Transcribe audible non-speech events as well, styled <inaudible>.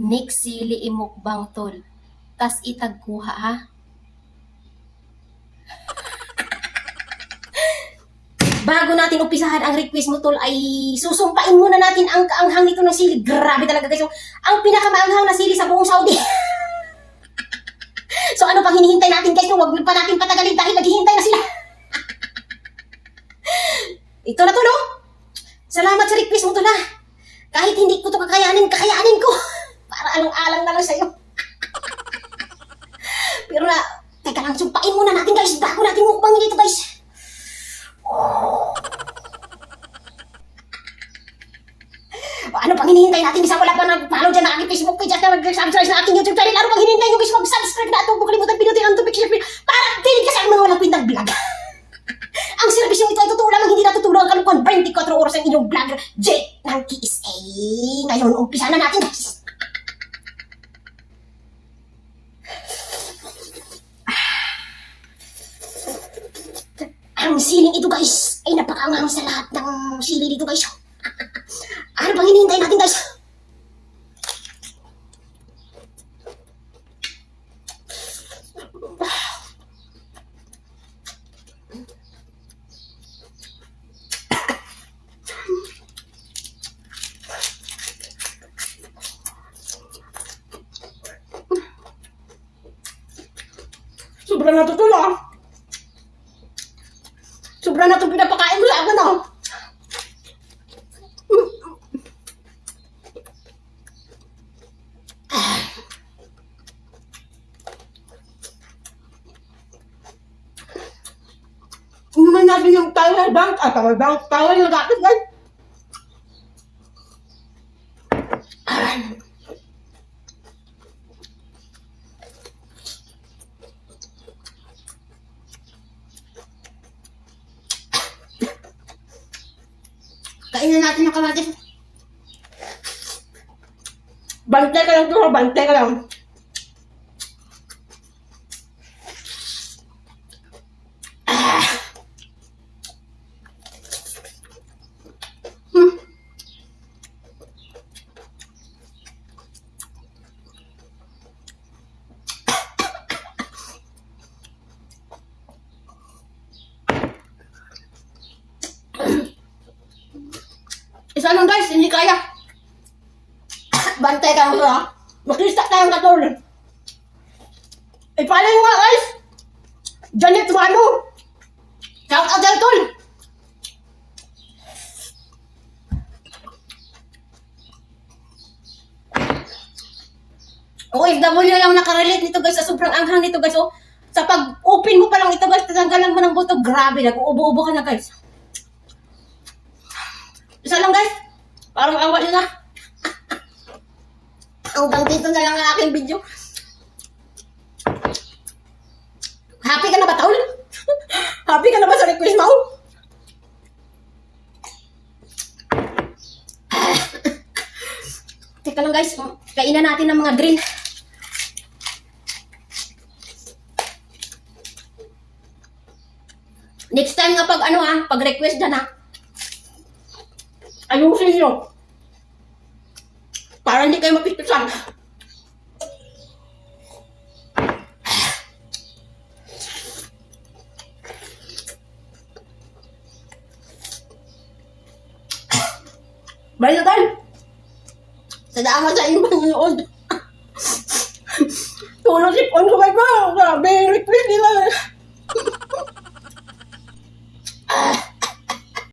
Next sili imukbang tol. Tas itagkuha ha. Bago natin umpisahan ang request mo tol ay susumpain muna natin ang kaanghang nito ng sili. Grabe talaga guys. yung- Ang pinakamaanghang na sili sa buong Saudi. <laughs> so ano pang hinihintay natin guys? Huwag pa natin patagalin dahil naghihintay na sila. <laughs> Ito na to no? Salamat sa request mo tol ha. Kahit hindi ko to kakayanin, kakayanin ko. <laughs> Para alang-alang na lang sa'yo. Pero na, teka lang, sumpain muna natin guys, bago natin mukbangin dito guys. O, ano pang hinihintay natin? Isa wala pa nag-follow dyan na aking Facebook page at na mag-subscribe sa aking YouTube channel. Ano pang hinihintay nyo guys? Mag-subscribe na ito. Huwag kalimutan pinutin ang tubig share para pilit ka sa mga walang kwintang vlog. <laughs> ang serbisyong ito ay totoo lamang hindi natutulong ang kalukuhan 24 oras ang inyong vlogger, Jet ng KSA. Ngayon, umpisa na natin guys. Ang siling ito guys ay napakaanghang sa lahat ng sili dito guys. <laughs> Ano pang hinihintay natin guys? Sobrang natutulo Sobrang na itong pinapakain mo sa akin ah. Inuman natin yung Tower Bank. Ah, Tower Bank. Tower yung gatas guys. Kainin natin yung kamatis. Bantay ka lang to, bantay ka lang. Lang guys, hindi kaya. Bantay ka ha. Makista tayong katol. I-follow nyo nga guys. Janet Wano. Shout out dyan tol. OFW lang nakarelate nito guys sa sobrang anghang nito guys. Oh, sa pag-open mo pa lang ito guys, tatanggalan mo ng buto. Grabe, nag-uubo-ubo ka na guys. Isa lang guys. Parang awa na. Hanggang dito na lang ang aking video. Happy ka na ba, Taul? Happy ka na ba sa request mo? Teka lang guys, kainan natin ng mga green. Next time nga pag ano ah, pag request dyan ah, ayusin nyo. Para hindi kayo mapistusan. Bye na tayo. Salamat sa inyong panonood. Tulong si Pon ko kayo. Grabe, request nila.